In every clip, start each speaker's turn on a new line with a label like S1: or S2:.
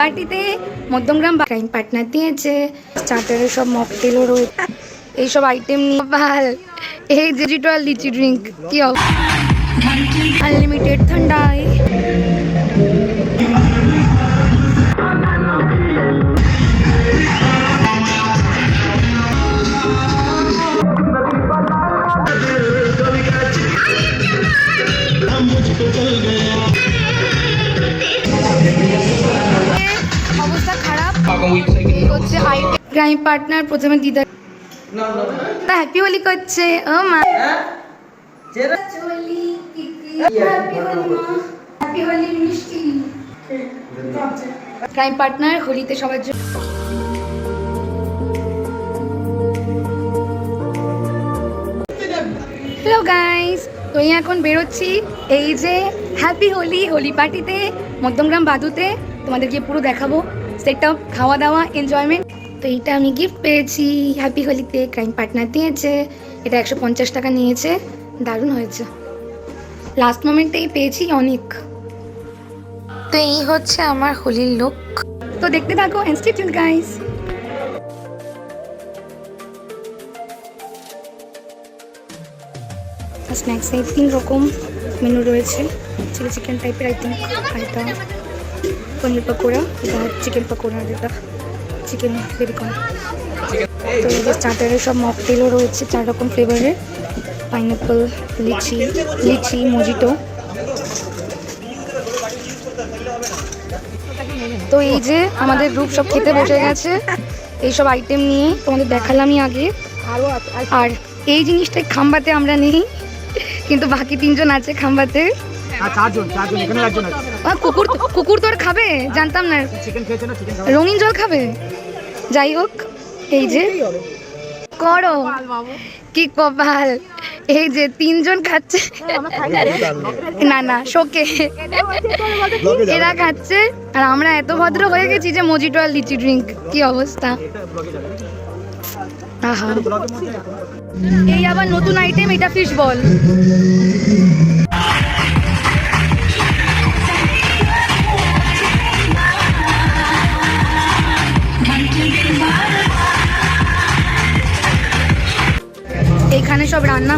S1: পার্টিতে Madhyamgram crime partner দিয়েছে। চাটারে সব মকটেলও রয়েছে। এইসব আইটেম নিয়ে ভালো এই ডিজিটাল লিচি ড্রিঙ্ক কি আনলিমিটেড ঠান্ডাই ক্রাইম পার্টনার প্রথমে দিদা হ্যাপি হোলি করছে। ও মা। হ্যাপি ক্রাইম পার্টনার হোলিতে সবার জন্য হ্যালো গাইস তো এই এখন বেরোচ্ছি এই যে হ্যাপি হোলি হোলি পার্টিতে মধ্যমগ্রাম বাদুতে। তোমাদেরকে পুরো দেখাবো। সেট আপ খাওয়া দাওয়া এনজয়মেন্ট তো এইটা আমি গিফট পেয়েছি। হ্যাপি হোলিতে ক্রাইম পার্টনার দিয়েছে। এটা একশো পঞ্চাশ টাকা নিয়েছে। দারুণ হয়েছে। লাস্ট মোমেন্টেই পেয়েছি অনেক। তো এই হচ্ছে আমার হোলির লুক তো দেখতে থাকো ইনস্টিটিউট গাইস স্ন্যাক্সে তিন রকম মেনু রয়েছে। চিলি চিকেন টাইপের আই থিঙ্ক আর এটা পনির পকোড়া চিকেন পকোড়া এটা চিকেন বেবিকর্ন তো এই যে চাটারে সব মকটেলও রয়েছে, চার রকম ফ্লেভারের পাইনাপল লিচি লিচি, মজিটো। তো এই যে আমাদের গ্রুপ সব খেতে বসে গেছে এইসব আইটেম নিয়ে তোমাদের দেখালামই আগে। আর এই জিনিসটা খাম্বাতে আমরা নেই, কিন্তু বাকি তিনজন আছে খাম্বাতে।
S2: চারজন চারজন, এখানে একজন আছে।
S1: কুকুর কুকুর তো আর খাবে? জানতাম না। রঙিন জল খাবে? যাই হোক এই যে করো। কি কপাল? এই যে তিনজন খাচ্ছে। না না শোকে। এরা খাচ্ছে আর আমরা এত ভদ্র হয়ে গেছি যে মজিটো আর লিচি ড্রিঙ্ক। কি অবস্থা? আহা। এই আবার নতুন আইটেম এটা ফিশ বল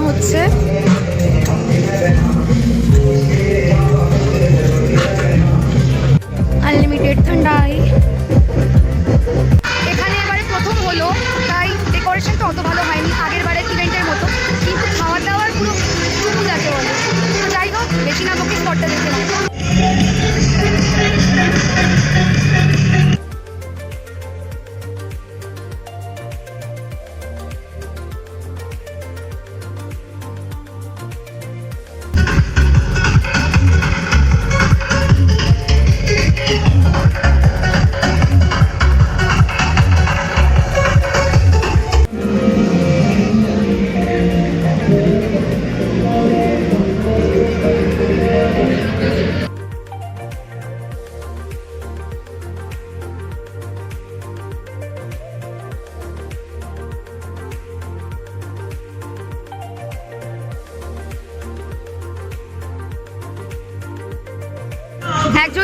S1: হচ্ছে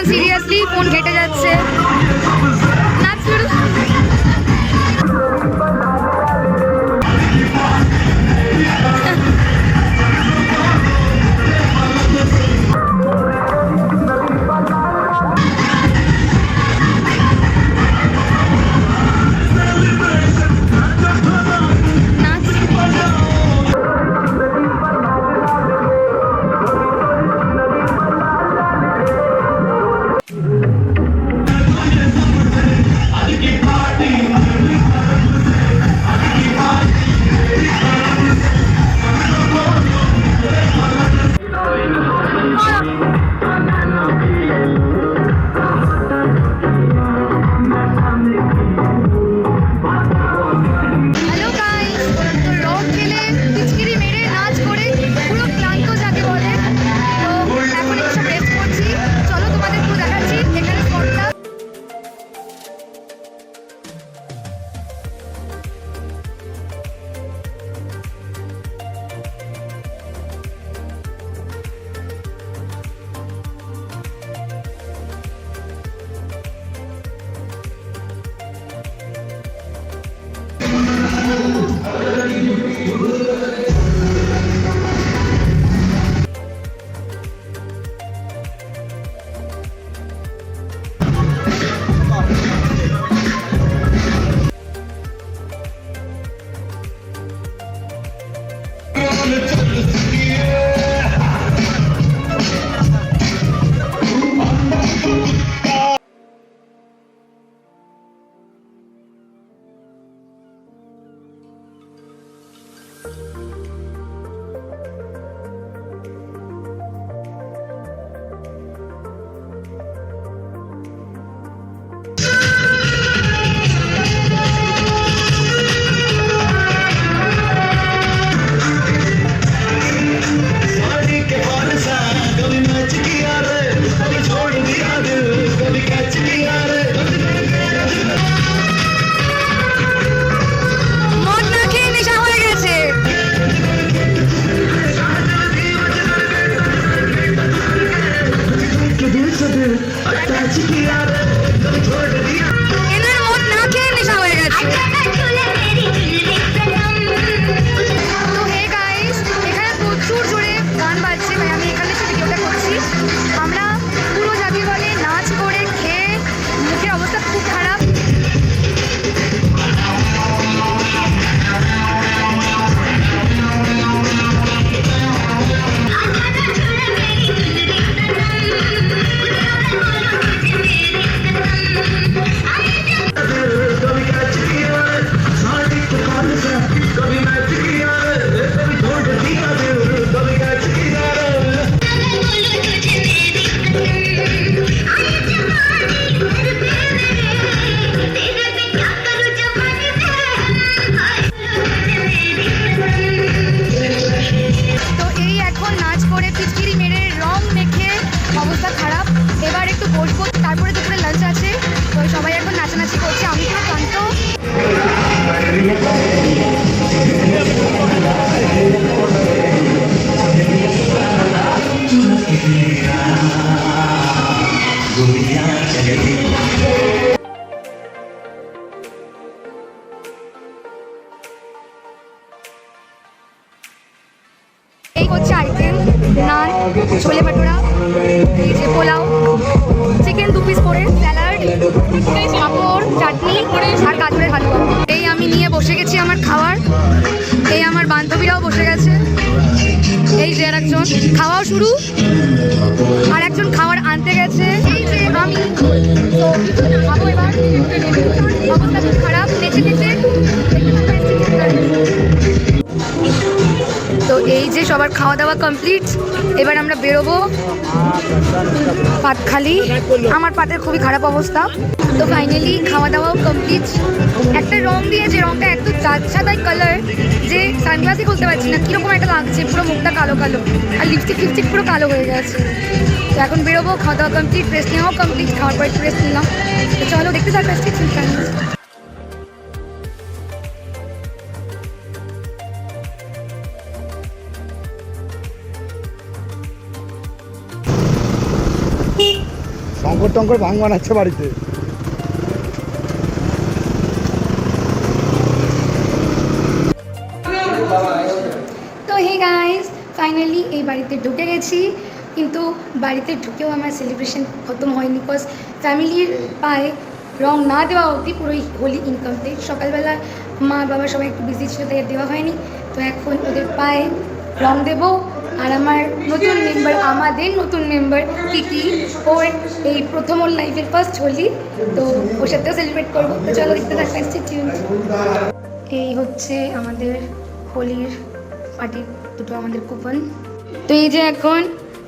S1: সিরিয়াসলি ফোন ঘেটে যাচ্ছে Thank you. अटैच किया रे छोड़ ছোলে ভাটোরা এই যে পোলাও চিকেন দু পিস করে স্যালাড পাঁপড় চাটনি আর গাজরের হালুয়া। এই আমি নিয়ে বসে গেছি আমার খাওয়ার। এই আমার বান্ধবীরাও বসে গেছে। এই যে আর একজন খাওয়াও শুরু। আর একজন খাবার আনতে গেছে। এই যে আমি সবার খাওয়া দাওয়া কমপ্লিট এবার আমরা বেরোবো পাতখালি আমার পাতের খুবই খারাপ অবস্থা। তো ফাইনালি খাওয়া দাওয়াও কমপ্লিট একটা রং দিয়ে যে রংটা এত সাদাই কালার যে সানগ্লাসই খুলতে পারছি না। কীরকম একটা লাগছে? পুরো মুখটা কালো কালো। আর লিপস্টিক ফিপস্টিক পুরো কালো হয়ে গেছে। তো এখন বেরোবো খাওয়া দাওয়া কমপ্লিট ড্রেস নেওয়াও কমপ্লিট খাওয়ার পর একটু রেস্ট নিলাম। তো চলো দেখতে স্টিচ
S2: শঙ্কর টঙ্কর ভাঙ বানাচ্ছে বাড়িতে।
S1: তো হে ফাইনালি এই বাড়িতে ঢুকে গেছি। কিন্তু বাড়িতে ঢুকেও আমার সেলিব্রেশন খতম হয়নি বিকজ ফ্যামিলির পায়ে রং না দেওয়া অবধি পুরো হোলি ইনকমপ্লিট সকালবেলা মা বাবা সবাই একটু বিজি ছিল, তাই দেওয়া হয়নি। তো এখন ওদের পায়ে রং দেব। আর আমার নতুন মেম্বার আমাদের নতুন মেম্বার কিকি ওর এই প্রথম ওর লাইফের ফার্স্ট হোলি, তো ওর সাথেও সেলিব্রেট করব। তো চলো দেখতে থাকতে এই হচ্ছে আমাদের হোলির পার্টির দুটো আমাদের কুপন তো এই যে এখন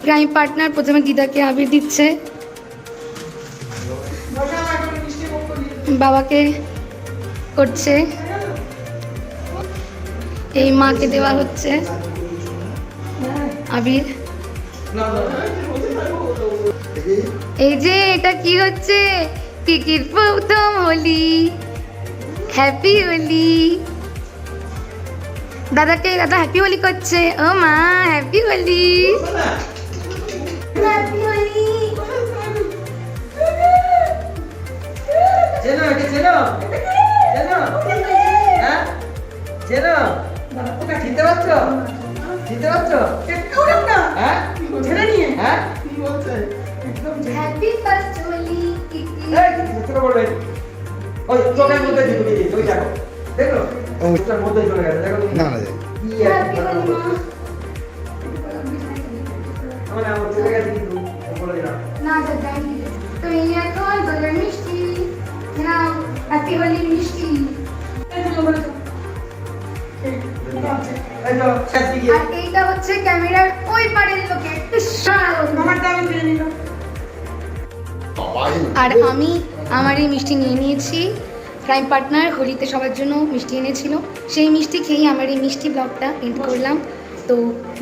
S1: ক্রাইম পার্টনার প্রথমে দিদাকে আবির দিচ্ছে। বাবাকে করছে। এই মাকে দেওয়া হচ্ছে। আবির? এই যে, এটা কি হচ্ছে? টিকিট প্রথম হোলি। হ্যাপি হোলি দাদাকে, দাদা হ্যাপি হোলি করছে। ও মা হ্যাপি হোলি
S3: চেনো চেনো? হ্যাঁ? চেনো? চিনতে পারছ? চিনতে পারছ হ্যাঁ? ছেড়ে নিয়ে। হ্যাঁ?
S1: হ্যাপি ফার্স্ট হোলি
S3: এই, ছোট বলবে। ওই চোখের মধ্যে ঢুকে দিয়েছে ওই দেখো। দেখো ওটার মধ্যে চলে গেছে দেখো।
S2: না না
S3: কি
S1: হ্যাপি
S3: একটা
S1: মা।
S3: আমার আমার চলে গেছে কিন্তু বলে দিলাম।
S1: না দাদা তো এই এখন দোলের মিষ্টি। না হ্যাপি হোলি মিষ্টি।
S3: এই তো
S1: আর এইটা হচ্ছে ক্যামেরার ওই পারের লোকের আমি আর আমি আমার এই মিষ্টি নিয়ে নিয়েছি। ক্রাইম পার্টনার হোলিতে সবার জন্য মিষ্টি এনেছিল। সেই মিষ্টি খেয়েই আমার এই মিষ্টি ব্লগটা এন্ড করলাম। তো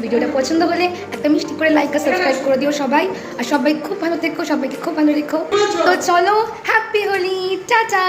S1: ভিডিওটা পছন্দ হলে একটা মিষ্টি করে লাইক আর সাবস্ক্রাইব করে দিও সবাই। আর সবাই খুব ভালো থেকো সবাইকে খুব ভালো রেখো। তো চলো হ্যাপি হোলি টাটা!